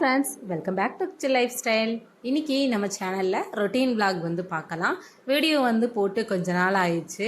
Friends welcome back to kitchen lifestyle இன்றைக்கி நம்ம சேனலில் ரொட்டீன் vlog வந்து பார்க்கலாம். வீடியோ வந்து போட்டு கொஞ்ச நாள் ஆயிடுச்சு.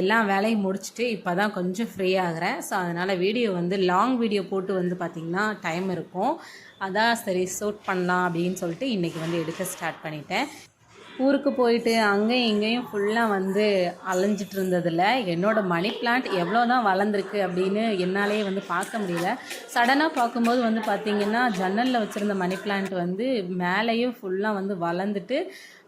எல்லா வேலையும் முடிச்சுட்டு இப்போ தான் கொஞ்சம் ஃப்ரீ ஆகிறேன். ஸோ அதனால் வீடியோ வந்து லாங் வீடியோ போட்டு வந்து பார்த்திங்கன்னா டைம் இருக்கும். அதான் சரி ஷூட் பண்ணலாம் அப்படின்னு சொல்லிட்டு இன்றைக்கி வந்து எடுக்க ஸ்டார்ட் பண்ணிட்டேன். ஊருக்கு போயிட்டு அங்கேயும் இங்கேயும் ஃபுல்லாக வந்து அலைஞ்சிட்டு இருந்ததில் என்னோடய மணி பிளான்ட் எவ்வளோ தான் வளர்ந்துருக்கு அப்படின்னு என்னாலே வந்து பார்க்க முடியல. சடனாக பார்க்கும்போது வந்து பார்த்திங்கன்னா ஜன்னலில் வச்சுருந்த மணி பிளான்ட் வந்து மேலேயும் ஃபுல்லாக வந்து வளர்ந்துட்டு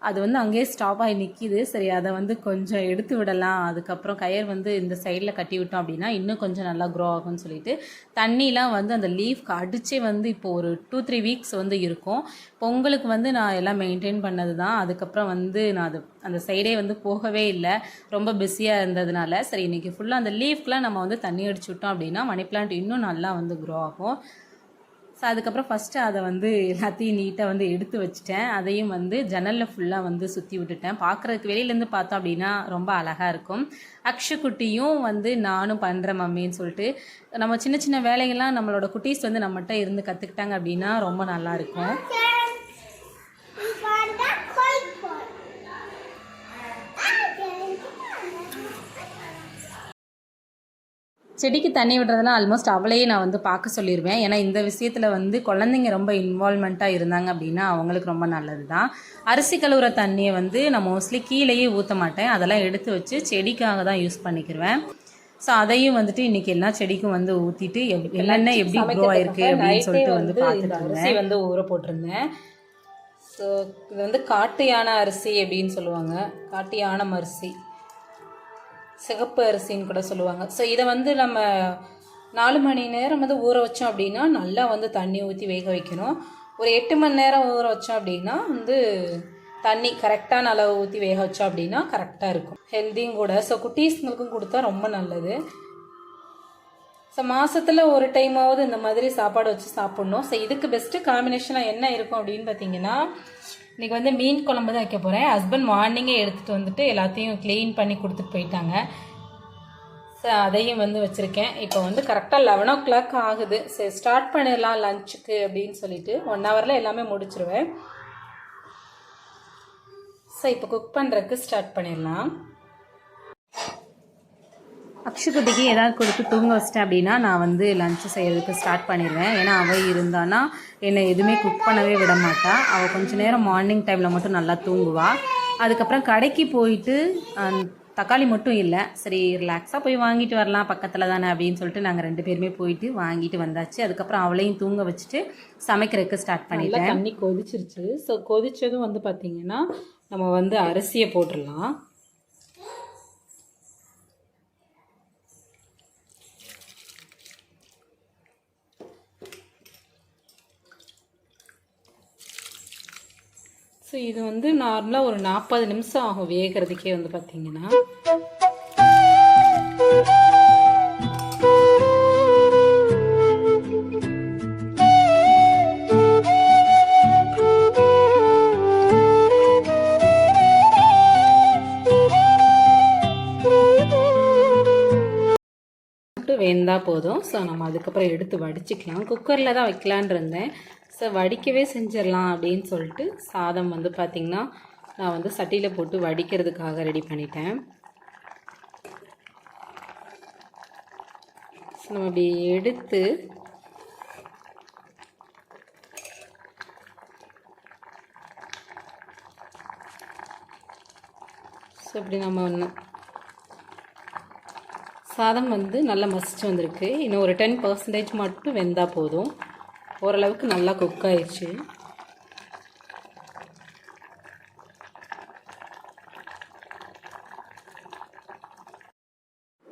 அது வந்து அங்கேயே ஸ்டாப் ஆகி நிற்கிது சரி அதை வந்து கொஞ்சம் எடுத்து விடலாம். அதுக்கப்புறம் கயர் வந்து இந்த சைடில் கட்டி விட்டோம் அப்படின்னா இன்னும் கொஞ்சம் நல்லா க்ரோ ஆகும்னு சொல்லிட்டு தண்ணிலாம் வந்து அந்த லீஃப்க்கு அடிச்சே வந்து இப்போ ஒரு டூ த்ரீ வீக்ஸ் வந்து இருக்கும். பொங்கலுக்கு வந்து நான் எல்லாம் மெயின்டைன் பண்ணது தான் அதுக்கப்புறம் வந்து நான் அது அந்த சைடே வந்து போகவே இல்லை. ரொம்ப பிஸியாக இருந்ததுனால சரி இன்றைக்கி ஃபுல்லாக அந்த லீஃப்க்குலாம் நம்ம வந்து தண்ணி அடிச்சு விட்டோம் அப்படின்னா மணி பிளான்ட் இன்னும் நல்லா வந்து க்ரோ ஆகும். ஸோ அதுக்கப்புறம் ஃபஸ்ட்டு அதை வந்து எல்லாத்தையும் நீட்டாக வந்து எடுத்து வச்சுட்டேன். அதையும் வந்து ஜன்னலில் ஃபுல்லாக வந்து சுற்றி விட்டுட்டேன். பார்க்குறதுக்கு வெளியிலேருந்து பார்த்தோம் அப்படின்னா ரொம்ப அழகாக இருக்கும். அக்ஷுக்குட்டியும் வந்து நானும் பண்ணுறேன் மம்மின்னு சொல்லிட்டு. நம்ம சின்ன சின்ன வேலைகள்லாம் நம்மளோட குட்டீஸ் வந்து நம்மகிட்ட இருந்து கற்றுக்கிட்டாங்க அப்படின்னா ரொம்ப நல்லா செடிக்கு தண்ணி விடுறதெல்லாம் ஆல்மோஸ்ட் அவளையே நான் வந்து பார்க்க சொல்லிடுவேன் ஏன்னா இந்த விஷயத்தில் வந்து குழந்தைங்க ரொம்ப இன்வால்மெண்ட்டாக இருந்தாங்க அப்படின்னா அவங்களுக்கு ரொம்ப நல்லது தான் அரிசி கழுவுற தண்ணியை வந்து நான் மோஸ்ட்லி கீழேயே ஊற்ற மாட்டேன். அதெல்லாம் எடுத்து வச்சு செடிக்காக தான் யூஸ் பண்ணிக்கிருவேன். ஸோ அதையும் வந்துட்டு இன்னைக்கு எல்லா செடிக்கும் வந்து ஊற்றிட்டு எப் என்னென்ன எப்படி க்ரோ ஆயிருக்கு அப்படின்னு சொல்லிட்டு வந்து பார்த்துட்டு அரிசி வந்து ஊற போட்டிருந்தேன். ஸோ இது வந்து காட்டு யானை அரிசி அப்படின்னு சொல்லுவாங்க. காட்டு யானம் அரிசி. சிகப்பு அரிசின்னு கூட சொல்லுவாங்க. ஸோ இதை வந்து நம்ம நாலு மணி நேரம் வந்து ஊற வச்சோம் அப்படின்னா நல்லா வந்து தண்ணி ஊற்றி வேக வைக்கணும். ஒரு எட்டு மணி நேரம் ஊற வச்சோம் அப்படின்னா வந்து தண்ணி கரெக்டான அளவு ஊற்றி வேக வச்சோம் அப்படின்னா கரெக்டாக இருக்கும். ஹெல்த்தியும் கூட. ஸோ குட்டீஸ்ங்களுக்கும் கொடுத்தா ரொம்ப நல்லது. ஸோ மாதத்தில் ஒரு டைமாவது இந்த மாதிரி சாப்பாடு வச்சு சாப்பிட்ணும். ஸோ இதுக்கு பெஸ்ட்டு காம்பினேஷனாக என்ன இருக்கும் அப்படின்னு பார்த்தீங்கன்னா இன்றைக்கி வந்து மீன் குழம்பு தான் வைக்க போகிறேன் ஹஸ்பண்ட் மார்னிங்கே எடுத்துகிட்டு வந்துட்டு எல்லாத்தையும் க்ளீன் பண்ணி கொடுத்துட்டு போயிட்டாங்க. ஸோ அதையும் வந்து வச்சுருக்கேன். இப்போ வந்து கரெக்டாக லெவன் ஓ கிளாக் ஆகுது. சரி ஸ்டார்ட் பண்ணிடலாம் லஞ்சுக்கு அப்படின்னு சொல்லிட்டு ஒன் ஹவரில் எல்லாமே முடிச்சிருவேன். ஸோ இப்போ குக் பண்ணுறதுக்கு ஸ்டார்ட் பண்ணிடலாம். அக்ஷுக்குட்டிக்கு ஏதாவது கொடுத்து தூங்க வச்சிட்டேன் அப்படின்னா நான் வந்து லஞ்சு செய்கிறதுக்கு ஸ்டார்ட் பண்ணிடுவேன். ஏன்னா அவள் இருந்தானா என்னை எதுவுமே குக் பண்ணவே விட மாட்டா. அவள் கொஞ்ச நேரம் மார்னிங் டைமில் மட்டும் நல்லா தூங்குவா. அதுக்கப்புறம் கடைக்கு போயிட்டு தக்காளி மட்டும் இல்லை. சரி ரிலாக்ஸாக போய் வாங்கிட்டு வரலாம் பக்கத்தில் தானே அப்படின்னு சொல்லிட்டு நாங்கள் ரெண்டு பேருமே போயிட்டு வாங்கிட்டு வந்தாச்சு. அதுக்கப்புறம் அவளையும் தூங்க வச்சுட்டு சமைக்கிறதுக்கு ஸ்டார்ட் பண்ணிட்டேன். தண்ணி கொதிச்சிருச்சு. ஸோ கொதிச்சதும் வந்து பார்த்திங்கன்னா நம்ம வந்து அரிசியை போட்டுடலாம். ஸோ இது வந்து நார்மலாக ஒரு நாற்பது நிமிஷம் ஆகும் வேகிறதுக்கே வந்து பார்த்தீங்கன்னா மட்டும் போதும். ஸோ நம்ம அதுக்கப்புறம் எடுத்து வடிச்சிக்கலாம். குக்கரில் தான் வைக்கலான் இருந்தேன். ஸோ வடிக்கவே செஞ்சிடலாம் அப்படின்னு சொல்லிட்டு சாதம் வந்து பார்த்திங்கன்னா நான் வந்து சட்டியில் போட்டு வடிக்கிறதுக்காக ரெடி பண்ணிட்டேன். நம்ம அப்படி எடுத்து ஸோ இப்படி நம்ம ஒன்று சாதம் வந்து நல்லா மசிச்சு வந்திருக்கு. இன்னும் ஒரு டென் பர்சன்டேஜ் மட்டும் வெந்தால் போதும். ஓரளவுக்கு நல்லா குக் ஆயிடுச்சு.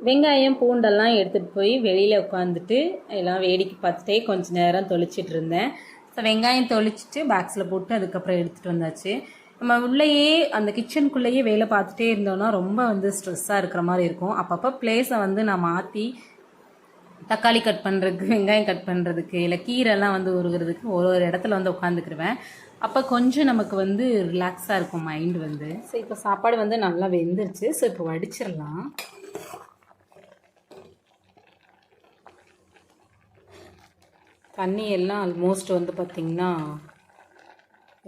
வெங்காயம் பூண்டெல்லாம் எடுத்துகிட்டு போய் வெளியில் உட்காந்துட்டு எல்லாம் வேடிக்கை பார்த்துட்டே கொஞ்சம் நேரம் தொளிச்சிட்டு இருந்தேன். ஸோ வெங்காயம் தொளிச்சிட்டு பாக்ஸில் போட்டு அதுக்கப்புறம் எடுத்துகிட்டு வந்தாச்சு. நம்ம உள்ளேயே அந்த கிச்சனுக்குள்ளேயே வேலை பார்த்துட்டே இருந்தோம்னா ரொம்ப வந்து ஸ்ட்ரெஸ்ஸாக இருக்கிற மாதிரி இருக்கும். அப்பப்போ பிளேஸை வந்து நான் மாற்றி தக்காளி கட் பண்ணுறதுக்கு வெங்காயம் கட் பண்ணுறதுக்கு இல்லை கீரைலாம் வந்து உருகிறதுக்கு ஒரு ஒரு இடத்துல வந்து உட்காந்துக்கிடுவேன் அப்போ கொஞ்சம் நமக்கு வந்து ரிலாக்ஸாக இருக்கும் மைண்ட் வந்து. ஸோ இப்போ சாப்பாடு வந்து நல்லா வெந்துருச்சு. ஸோ இப்போ வடிச்சிடலாம் தண்ணி எல்லாம் ஆல்மோஸ்ட் வந்து பார்த்திங்கன்னா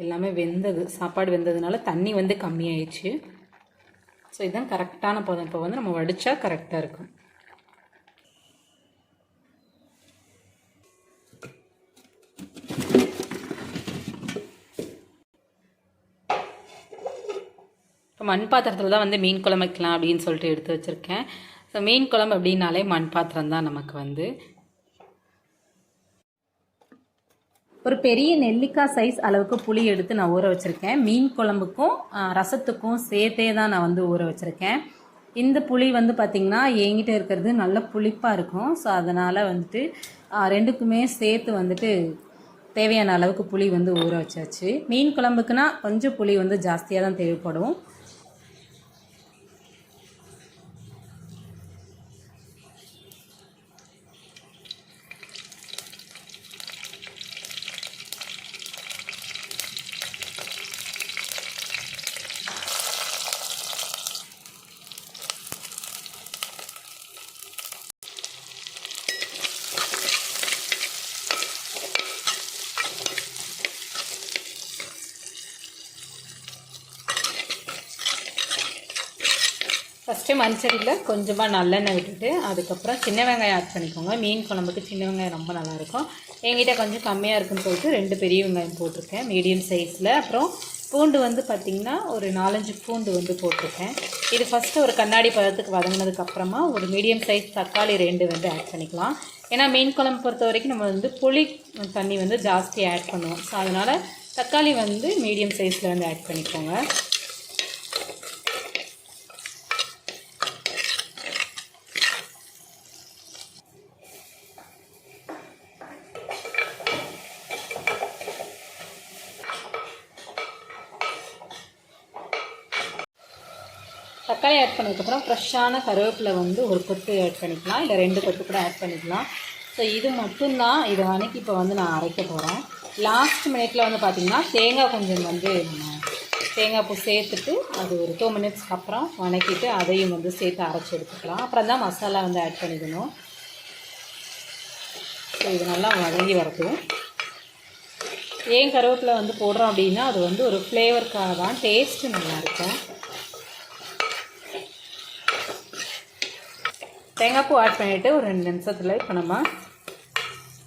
எல்லாமே வெந்தது. சாப்பாடு வெந்ததுனால தண்ணி வந்து கம்மியாயிடுச்சு. ஸோ இதுதான் கரெக்டான பதம். இப்போ வந்து நம்ம வடித்தா கரெக்டாக இருக்கும். இப்போ மண் பாத்திரத்தில் தான் வந்து மீன் குழம்பு வைக்கலாம் அப்படின்னு சொல்லிட்டு எடுத்து வச்சுருக்கேன். ஸோ மீன் குழம்பு அப்படின்னாலே மண் பாத்திரம் தான் நமக்கு வந்து. ஒரு பெரிய நெல்லிக்காய் சைஸ் அளவுக்கு புளி எடுத்து நான் ஊற வச்சுருக்கேன். மீன் குழம்புக்கும் ரசத்துக்கும் சேர்த்தே தான் நான் வந்து ஊற வச்சுருக்கேன். இந்த புளி வந்து பார்த்திங்கன்னா என்கிட்ட இருக்கிறது நல்ல புளிப்பாக இருக்கும். ஸோ அதனால் வந்துட்டு ரெண்டுக்குமே சேர்த்து வந்துட்டு தேவையான அளவுக்கு புளி வந்து ஊற வச்சாச்சு. மீன் குழம்புக்குனா கொஞ்சம் புளி வந்து ஜாஸ்தியாக தான் தேவைப்படும். ஃபஸ்ட்டு மஞ்சளில் கொஞ்சமாக நல்லெண்ணெய் விட்டுட்டு அதுக்கப்புறம் சின்ன வெங்காயம் ஆட் பண்ணிக்கோங்க. மீன் குழம்புக்கு சின்ன வெங்காயம் ரொம்ப நல்லாயிருக்கும். எங்கிட்ட கொஞ்சம் கம்மியாக இருக்குன்னு சொல்லிட்டு ரெண்டு பெரிய வெங்காயம் போட்டிருக்கேன். மீடியம் சைஸில். அப்புறம் பூண்டு வந்து பார்த்திங்கன்னா ஒரு நாலஞ்சு பூண்டு வந்து போட்டிருக்கேன். இது ஃபஸ்ட்டு ஒரு கண்ணாடி பதத்துக்கு வதங்கினதுக்கப்புறமா ஒரு மீடியம் சைஸ் தக்காளி ரெண்டு வந்து ஆட் பண்ணிக்கலாம். ஏன்னா மீன் குழம்பு பொறுத்த வரைக்கும் நம்ம வந்து புளி தண்ணி வந்து ஜாஸ்தி ஆட் பண்ணுவோம். ஸோ அதனால் தக்காளி வந்து மீடியம் சைஸில் வந்து ஆட் பண்ணிக்கோங்க. தக்காளி ஆட் பண்ணதுக்கப்புறம் ஃப்ரெஷ்ஷான கருவேப்பிலை வந்து ஒரு கொத்து ஆட் பண்ணிக்கலாம். இல்லை ரெண்டு கொத்து கூட ஆட் பண்ணிக்கலாம். ஸோ இது மட்டும்தான். இதை வணக்கி இப்போ வந்து நான் அரைக்க போகிறேன் லாஸ்ட் மினிட்ல வந்து பார்த்திங்கன்னா தேங்காய் கொஞ்சம் வந்து தேங்காய் பூ சேர்த்துட்டு அது ஒரு டூ மினிட்ஸ்க்கு அப்புறம் வணக்கிட்டு அதையும் வந்து சேர்த்து அரைச்சி எடுத்துக்கலாம். அப்புறம் தான் மசாலா வந்து ஆட் பண்ணிக்கணும். ஸோ இது நல்லா வதங்கி வரட்டும். ஏன் கருவேப்பிலை வந்து போடுறோம் அப்படின்னா அது வந்து ஒரு ஃப்ளேவருக்காக தான் டேஸ்ட்டு நல்லாயிருக்கும் தேங்காய் பூ ஆட் பண்ணிவிட்டு ஒரு ரெண்டு நிமிஷத்தில் இப்போ நம்ம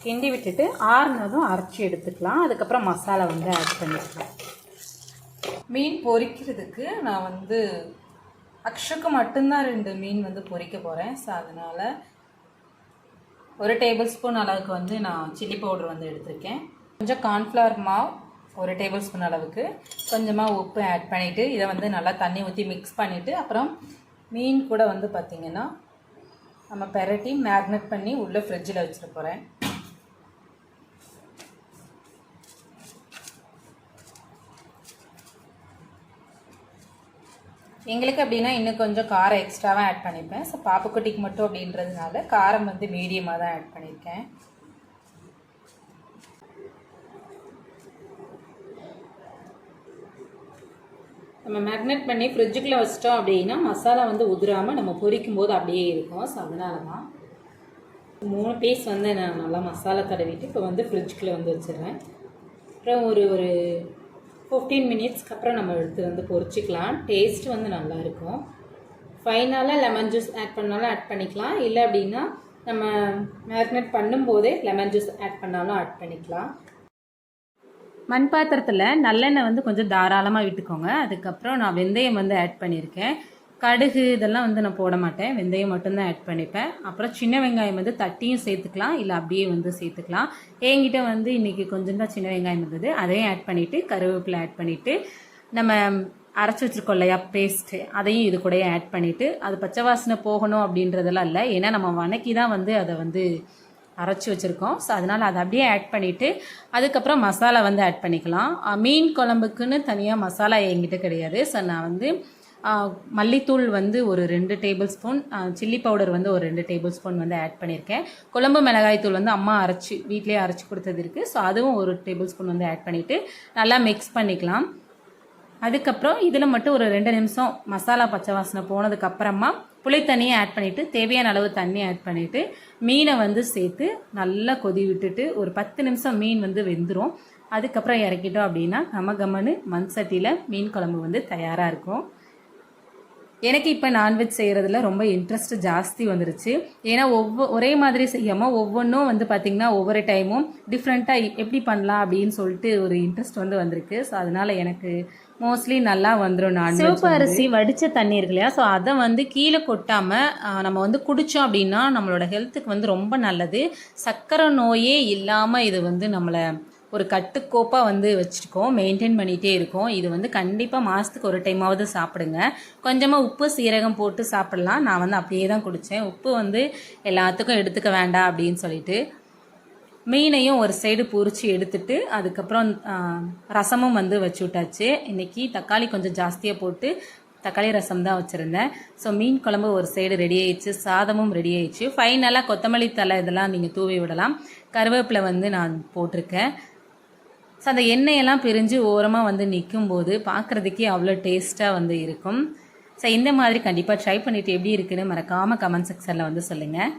கிண்டி விட்டுட்டு ஆறுனதும் அரைச்சி எடுத்துக்கலாம். அதுக்கப்புறம் மசாலா வந்து ஆட் பண்ணிக்கலாம். மீன் பொரிக்கிறதுக்கு நான் வந்து அக்ஷுக்கு மட்டும்தான் ரெண்டு மீன் வந்து பொரிக்க போகிறேன் ஸோ அதனால் ஒரு டேபிள் ஸ்பூன் அளவுக்கு வந்து நான் சில்லி பவுடர் வந்து எடுத்திருக்கேன். கொஞ்சம் கார்ன்ஃப்ளவர் மாவு ஒரு டேபிள் ஸ்பூன் அளவுக்கு. கொஞ்சமாக உப்பு ஆட் பண்ணிவிட்டு இதை வந்து நல்லா தண்ணி ஊற்றி மிக்ஸ் பண்ணிவிட்டு அப்புறம் மீன் கூட வந்து பார்த்திங்கன்னா நம்ம பெரட்டி மேக்னெட் பண்ணி உள்ளே ஃப்ரிட்ஜில் வச்சுட்டு போகிறேன் எங்களுக்கு அப்படின்னா இன்னும் கொஞ்சம் காரம் எக்ஸ்ட்ராவாக ஆட் பண்ணிப்பேன். ஸோ பாப்புக்குட்டிக்கு மட்டும் அப்படின்றதுனால காரம் வந்து மீடியமாக தான் ஆட் பண்ணியிருக்கேன். நம்ம மேக்னெட் பண்ணி ஃப்ரிட்ஜுக்குள்ளே வச்சிட்டோம் அப்படின்னா மசாலா வந்து உதிராமல் நம்ம பொரிக்கும் போது அப்படியே இருக்கும். ஸோ அதனால தான் மூணு பீஸ் வந்து நான் நல்லா மசாலா தடவிட்டு இப்போ வந்து ஃப்ரிட்ஜுக்குள்ளே வந்து வச்சிடுறேன். அப்புறம் ஒரு ஒரு ஃபிஃப்டீன் மினிட்ஸ்க்கு அப்புறம் நம்ம எடுத்து வந்து பொரிச்சிக்கலாம். டேஸ்ட் வந்து நல்லா இருக்கும். ஃபைனலாக லெமன் ஜூஸ் ஆட் பண்ணாலும் ஆட் பண்ணிக்கலாம். இல்லை அப்படின்னா நம்ம மேக்னேட் பண்ணும்போதே லெமன் ஜூஸ் ஆட் பண்ணாலும் ஆட் பண்ணிக்கலாம். மண் பாத்திரத்தில் நல்லெண்ணெய் வந்து கொஞ்சம் தாராளமாக விட்டுக்கோங்க. அதுக்கப்புறம் நான் வெந்தயம் வந்து ஆட் பண்ணியிருக்கேன் கடுகு இதெல்லாம் வந்து நான் போட மாட்டேன். வெந்தயம் மட்டும்தான் ஆட் பண்ணிப்பேன். அப்புறம் சின்ன வெங்காயம் வந்து தட்டியும் சேர்த்துக்கலாம். இல்லை அப்படியே வந்து சேர்த்துக்கலாம். என்கிட்ட வந்து இன்றைக்கி கொஞ்சம் தான் சின்ன வெங்காயம் இருந்தது. அதையும் ஆட் பண்ணிவிட்டு கருவேப்பிலை ஆட் பண்ணிவிட்டு நம்ம அரைச்சி வச்சிருக்கோம் இல்லையா பேஸ்ட்டு அதையும் இது கூடயே ஆட் பண்ணிவிட்டு அது பச்சை வாசனை போகணும் அப்படின்றதெல்லாம் இல்லை. ஏன்னா நம்ம வணக்கி தான் வந்து அதை வந்து அரைச்சி வச்சுருக்கோம். ஸோ அதனால் அதை அப்படியே ஆட் பண்ணிவிட்டு அதுக்கப்புறம் மசாலா வந்து ஆட் பண்ணிக்கலாம். மீன் குழம்புக்குன்னு தனியாக மசாலா என்கிட்ட கிடையாது. ஸோ நான் வந்து மல்லித்தூள் வந்து ஒரு ரெண்டு டேபிள் ஸ்பூன் சில்லி பவுடர் வந்து ஒரு ரெண்டு டேபிள் ஸ்பூன் வந்து ஆட் பண்ணியிருக்கேன். குழம்பு மிளகாய் தூள் வந்து அம்மா அரைச்சி வீட்லேயே அரைச்சி கொடுத்தது இருக்குது ஸோ அதுவும் ஒரு டேபிள் ஸ்பூன் வந்து ஆட் பண்ணிவிட்டு நல்லா மிக்ஸ் பண்ணிக்கலாம். அதுக்கப்புறம் இதில் மட்டும் ஒரு ரெண்டு நிமிஷம் மசாலா பச்சை வாசனை போனதுக்கப்புறமா புளி தண்ணியை ஆட் பண்ணிவிட்டு தேவையான அளவு தண்ணி ஆட் பண்ணிவிட்டு மீனை வந்து சேர்த்து நல்லா கொதி விட்டுட்டு ஒரு பத்து நிமிஷம் மீன் வந்து வெந்துடும் அதுக்கப்புறம் இறக்கிட்டோம் அப்படின்னா கம கமன்னு மண் சட்டியில் மீன் குழம்பு வந்து தயாராக இருக்கும். எனக்கு இப்போ நான்வெஜ் செய்கிறதுல ரொம்ப இன்ட்ரெஸ்ட் ஜாஸ்தி வந்துருச்சு. ஏன்னா ஒவ்வொ ஒரே மாதிரி செய்யாமல் ஒவ்வொன்றும் வந்து பார்த்திங்கன்னா ஒவ்வொரு டைமும் டிஃப்ரெண்ட்டாக எப்படி பண்ணலாம் அப்படின்னு சொல்லிட்டு ஒரு இன்ட்ரெஸ்ட் வந்து வந்திருக்கு. ஸோ அதனால் எனக்கு மோஸ்ட்லி நல்லா வந்துடும் நான் சிவப்பு அரிசி வடித்த தண்ணி இருக்கு இல்லையா? ஸோ அதை வந்து கீழே கொட்டாமல் நம்ம வந்து குடித்தோம் அப்படின்னா நம்மளோட ஹெல்த்துக்கு வந்து ரொம்ப நல்லது. சர்க்கரை நோயே இல்லாமல் இது வந்து நம்மளை ஒரு கட்டுக்கோப்பாக வந்து வச்சுருக்கோம் மெயின்டைன் பண்ணிகிட்டே இருக்கோம். இது வந்து கண்டிப்பாக மாதத்துக்கு ஒரு டைமாவது சாப்பிடுங்க. கொஞ்சமாக உப்பு சீரகம் போட்டு சாப்பிட்லாம். நான் வந்து அப்படியே தான் குடித்தேன் உப்பு வந்து எல்லாத்துக்கும் எடுத்துக்க வேண்டாம் அப்படின்னு சொல்லிட்டு மீனையும் ஒரு சைடு பொறிச்சு எடுத்துட்டு அதுக்கப்புறம் ரசமும் வந்து வச்சு விட்டாச்சு. இன்றைக்கி தக்காளி கொஞ்சம் ஜாஸ்தியாக போட்டு தக்காளி ரசம் தான் வச்சுருந்தேன். ஸோ மீன் குழம்பு ஒரு சைடு ரெடி ஆயிடுச்சு. சாதமும் ரெடி ஆயிடுச்சு. ஃபைனலாக கொத்தமல்லி தலை இதெல்லாம் நீங்கள் தூவி விடலாம். கருவேப்பிலை வந்து நான் போட்டிருக்கேன். ஸோ அந்த எண்ணெயெல்லாம் பிரிஞ்சு ஓரமாக வந்து நிற்கும் போது பார்க்குறதுக்கே அவ்வளோ டேஸ்ட்டாக வந்து இருக்கும். ஸோ இந்த மாதிரி கண்டிப்பாக ட்ரை பண்ணிவிட்டு எப்படி இருக்குன்னு மறக்காமல் கமெண்ட் செக்ஷனில் வந்து சொல்லுங்கள்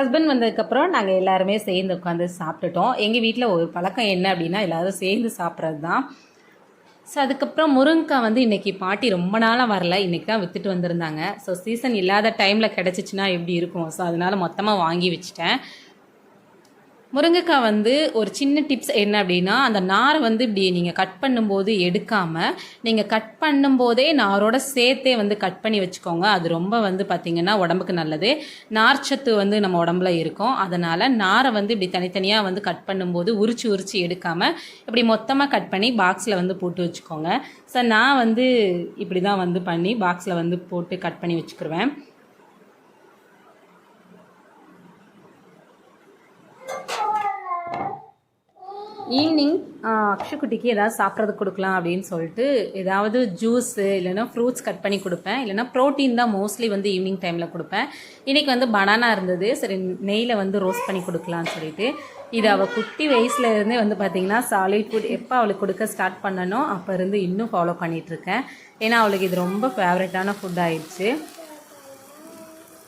ஹஸ்பண்ட் வந்ததுக்கப்புறம் நாங்கள் எல்லாருமே சேர்ந்து உட்காந்து சாப்பிட்டுட்டோம். எங்கள் வீட்டில் ஒரு பழக்கம் என்ன அப்படின்னா எல்லோரும் சேர்ந்து சாப்பிட்றது தான் ஸோ அதுக்கப்புறம் முருங்கைக்காய் வந்து இன்றைக்கி பாட்டி ரொம்ப நாளாக வரல. இன்றைக்கி தான் விற்றுட்டு வந்திருந்தாங்க. ஸோ சீசன் இல்லாத டைமில் கிடச்சிச்சின்னா எப்படி இருக்கும்? ஸோ அதனால் மொத்தமாக வாங்கி வச்சுட்டேன். முருங்கைக்காய் வந்து ஒரு சின்ன டிப்ஸ் என்ன அப்படின்னா அந்த நாரை வந்து இப்படி நீங்கள் கட் பண்ணும்போது எடுக்காமல் நீங்கள் கட் பண்ணும்போதே நாரோட சேர்த்தே வந்து கட் பண்ணி வச்சுக்கோங்க. அது ரொம்ப வந்து பார்த்திங்கன்னா உடம்புக்கு நல்லது. நார்ச்சத்து வந்து நம்ம உடம்புல இருக்கும். அதனால் நாரை வந்து இப்படி தனித்தனியாக வந்து கட் பண்ணும்போது உரிச்சு உரிச்சு எடுக்காமல் இப்படி மொத்தமாக கட் பண்ணி பாக்ஸில் வந்து போட்டு வச்சுக்கோங்க. ஸோ நான் வந்து இப்படி தான் வந்து பண்ணி பாக்ஸில் வந்து போட்டு கட் பண்ணி வச்சுக்கிருவேன். ஈவினிங் அக்ஷுக்குட்டிக்கு ஏதாவது சாப்பிட்றதுக்கு கொடுக்கலாம் அப்படின்னு சொல்லிட்டு ஏதாவது ஜூஸு இல்லைன்னா ஃப்ரூட்ஸ் கட் பண்ணி கொடுப்பேன். இல்லைன்னா ப்ரோட்டீன் தான் மோஸ்ட்லி வந்து ஈவினிங் டைமில் கொடுப்பேன். இன்றைக்கி வந்து பனானா இருந்தது. சரி நெய்யில் வந்து ரோஸ்ட் பண்ணி கொடுக்கலான்னு சொல்லிட்டு. இது அவள் குட்டி வயசுலேருந்தே வந்து பார்த்திங்கன்னா சாலிட் ஃபுட் எப்போ அவளுக்கு கொடுக்க ஸ்டார்ட் பண்ணனோ அப்போ இருந்து இன்னும் ஃபாலோ பண்ணிகிட்ருக்கேன் ஏன்னா அவளுக்கு இது ரொம்ப ஃபேவரட்டான ஃபுட் ஆயிடுச்சு.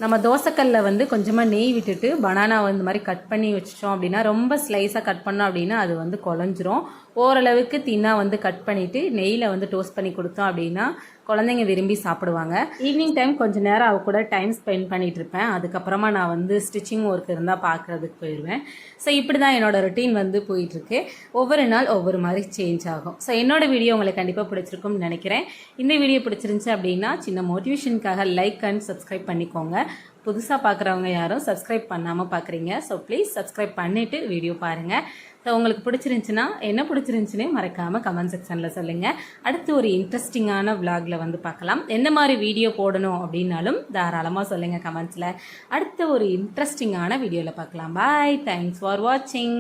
நம்ம தோசைக்கல்ல வந்து கொஞ்சமாக நெய் விட்டுட்டு பனானா வந்து மாதிரி கட் பண்ணி வச்சிட்டோம் அப்படின்னா ரொம்ப ஸ்லைஸாக கட் பண்ணோம் அப்படின்னா அது வந்து குழஞ்சிரும். ஓரளவுக்கு தின்னாக வந்து கட் பண்ணிவிட்டு நெய்யில் வந்து டோஸ்ட் பண்ணி கொடுத்தோம் அப்படின்னா குழந்தைங்க விரும்பி சாப்பிடுவாங்க. ஈவினிங் டைம் கொஞ்சம் நேரம் அவ கூட டைம் ஸ்பெண்ட் பண்ணிட்டு இருப்பேன். அதுக்கப்புறமா நான் வந்து ஸ்டிச்சிங் ஒர்க் இருந்தால் பார்க்குறதுக்கு போயிடுவேன் ஸோ இப்படி தான் என்னோட ரொட்டீன் வந்து போயிட்டுருக்கு. ஒவ்வொரு நாள் ஒவ்வொரு மாதிரி சேஞ்ச் ஆகும். ஸோ என்னோட வீடியோ உங்களுக்கு கண்டிப்பாக பிடிச்சிருக்கும்னு நினைக்கிறேன். இந்த வீடியோ பிடிச்சிருந்துச்சு அப்படின்னா சின்ன மோட்டிவேஷனுக்காக லைக் அண்ட் சப்ஸ்கிரைப் பண்ணிக்கோங்க. புதுசாக பார்க்குறவங்க யாரும் சப்ஸ்கிரைப் பண்ணாமல் பார்க்குறீங்க ஸோ ப்ளீஸ் சப்ஸ்கிரைப் பண்ணிவிட்டு வீடியோ பாருங்கள் ஸோ உங்களுக்கு பிடிச்சிருந்துச்சுன்னா என்ன பிடிச்சிருந்துச்சுன்னு மறக்காமல் கமெண்ட் செக்ஷனில் சொல்லுங்கள் அடுத்து ஒரு இன்ட்ரெஸ்டிங்கான விலாகில் வந்து பார்க்கலாம். எந்த மாதிரி வீடியோ போடணும் அப்படின்னாலும் தாராளமாக சொல்லுங்கள் கமெண்ட்ஸில் அடுத்த ஒரு இன்ட்ரெஸ்டிங்கான வீடியோவில் பார்க்கலாம். பாய் தேங்க்ஸ் ஃபார் வாட்சிங்